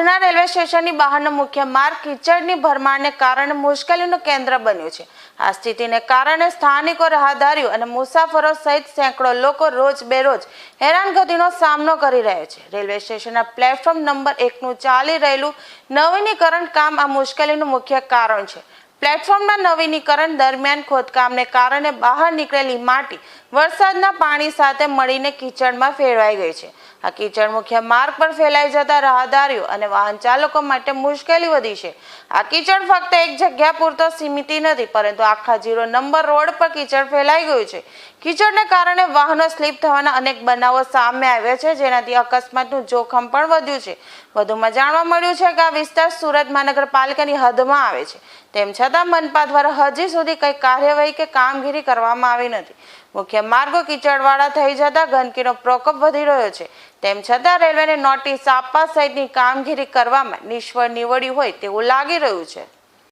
Una railway સ્ટેશનની બહારનો મુખ્ય માર્ગ કીચડની ભરમારને કારણે મુશ્કેલીનું કેન્દ્ર બન્યું છે. આ સ્થિતિને કારણે સ્થાનિકો રાહદારીઓ અને મુસાફરો સહિત સેંકડો લોકો રોજ બેરોજ હેરાનગતિનો સામનો કરી રહ્યા છે. રેલવે સ્ટેશનના પ્લેટફોર્મ નંબર એકનું ચાલી રહેલું નવીનીકરણ કામ આ મુશ્કેલીનું મુખ્ય કારણ છે. પ્લેટફોર્મના નવીનીકરણ દરમિયાન ખોદકામને કારણે બહાર નીકળેલી માટી વરસાદના પાણી સાથે મળીને કીચડમાં ફેરવાઈ ગઈ છે. આ કીચડ મુખ્ય માર્ગ પર ફેલાઈ જતા રાહદારીઓ અને વાહન ચાલકો માટે મુશ્કેલી વધી છે. આ કીચડ ફક્ત એક જગ્યા પૂરતો સીમિત નથી, પરંતુ આખા જીરો નંબર રોડ પર કીચડ ફેલાઈ ગયું છે. કીચડને કારણે વાહનો સ્લીપ થવાના અનેક બનાવો સામે આવ્યા છે, જેનાથી અકસ્માતનું જોખમ પણ વધ્યું છે. વધુમાં જાણવા મળ્યું છે કે આ વિસ્તાર સુરત મહાનગરપાલિકાની હદમાં આવે છે. તેમ છતાં મનપા દ્વારા હજી સુધી કંઈ કાર્યવાહી કે કામગીરી કરવામાં આવી નથી. મુખ્ય માર્ગો કીચડવાળા થઈ જતા ગંદકીનો પ્રકોપ વધી રહ્યો છે. તેમ છતાં રેલવેને નોટિસ આપવા સહિતની કામગીરી કરવામાં નિષ્ફળ નીવડ્યું હોય તેવું લાગી રહ્યું છે.